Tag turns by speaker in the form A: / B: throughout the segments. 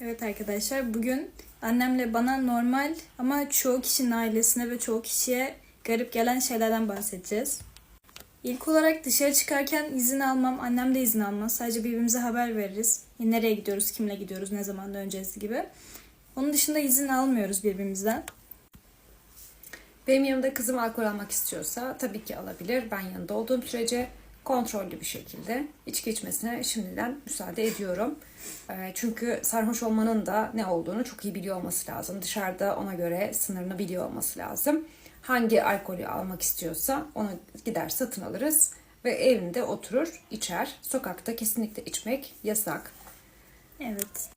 A: Evet arkadaşlar bugün annemle bana normal ama çoğu kişinin ailesine ve çoğu kişiye garip gelen şeylerden bahsedeceğiz. İlk olarak dışarı çıkarken izin almam, annem de izin almaz. Sadece birbirimize haber veririz. Nereye gidiyoruz, kimle gidiyoruz, ne zaman döneceğiz gibi. Onun dışında izin almıyoruz birbirimizden.
B: Benim yanımda kızım alkol almak istiyorsa tabii ki alabilir. Ben yanında olduğum sürece kontrollü bir şekilde içki içmesine şimdiden müsaade ediyorum. Ee, Çünkü sarhoş olmanın da ne olduğunu çok iyi biliyor olması lazım. Dışarıda ona göre sınırını biliyor olması lazım. Hangi alkolü almak istiyorsa onu gider satın alırız ve evinde oturur, içer. Sokakta kesinlikle içmek yasak.
A: Evet.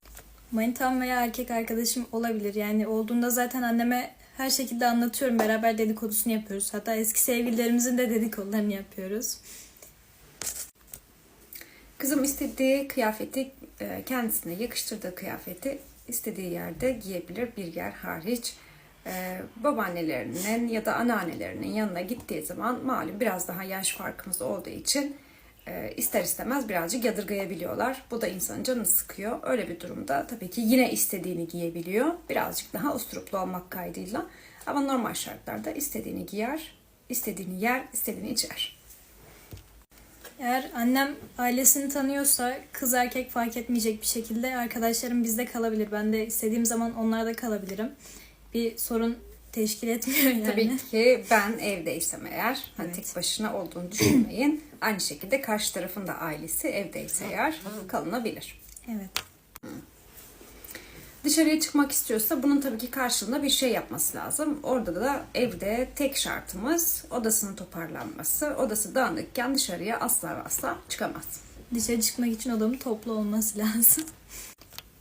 A: Manitam veya erkek arkadaşım olabilir. Yani olduğunda zaten anneme her şekilde anlatıyorum. Beraber dedikodusunu yapıyoruz. Hatta eski sevgililerimizin de dedikodularını yapıyoruz.
B: Kızım istediği kıyafeti, e, kendisine yakıştırdığı kıyafeti istediği yerde giyebilir bir yer hariç. E, Babaannelerinin ya da anneannelerinin yanına gittiği zaman malum biraz daha yaş farkımız olduğu için e, ister istemez birazcık yadırgayabiliyorlar. Bu da insanın canını sıkıyor. Öyle bir durumda tabii ki yine istediğini giyebiliyor. Birazcık daha usturuplu olmak kaydıyla. Ama normal şartlarda istediğini giyer, istediğini yer, istediğini içer.
A: Eğer annem ailesini tanıyorsa kız erkek fark etmeyecek bir şekilde arkadaşlarım bizde kalabilir. Ben de istediğim zaman onlarda kalabilirim. Bir sorun teşkil etmiyor yani.
B: Tabii ki ben evdeysem eğer, hani
A: Evet.
B: tek başına olduğunu düşünmeyin. Aynı şekilde karşı tarafın da ailesi evdeyse eğer kalınabilir.
A: Evet.
B: Dışarıya çıkmak istiyorsa bunun tabii ki karşılığında bir şey yapması lazım. Orada da evde tek şartımız odasının toparlanması. Odası dağınıkken dışarıya asla ve asla çıkamaz.
A: Dışarı çıkmak için odamın toplu olması lazım.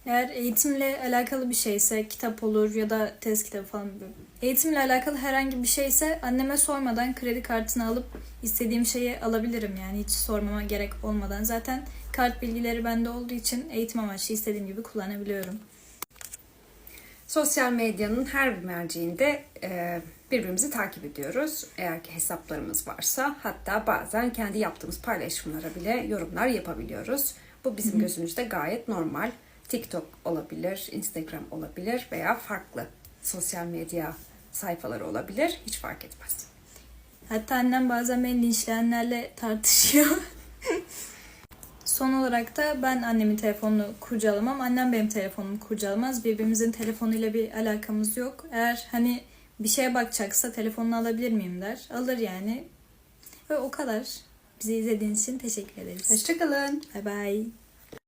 A: Eğer eğitimle alakalı bir şeyse kitap olur ya da test kitabı falan. Eğitimle alakalı herhangi bir şeyse anneme sormadan kredi kartını alıp istediğim şeyi alabilirim yani hiç sormama gerek olmadan. Zaten kart bilgileri bende olduğu için eğitim amaçlı istediğim gibi kullanabiliyorum.
B: Sosyal medyanın her bir merceğinde e, birbirimizi takip ediyoruz. Eğer ki hesaplarımız varsa hatta bazen kendi yaptığımız paylaşımlara bile yorumlar yapabiliyoruz. Bu bizim gözümüzde gayet normal. TikTok olabilir, Instagram olabilir veya farklı sosyal medya sayfaları olabilir. Hiç fark etmez.
A: Hatta annem bazen beni linçleyenlerle tartışıyor. Son olarak da ben annemin telefonunu kurcalamam. Annem benim telefonumu kurcalamaz. Birbirimizin telefonuyla bir alakamız yok. Eğer hani bir şeye bakacaksa telefonunu alabilir miyim der. Alır yani. Ve o kadar. Bizi izlediğiniz için teşekkür ederiz.
B: Hoşçakalın.
A: Bye bye.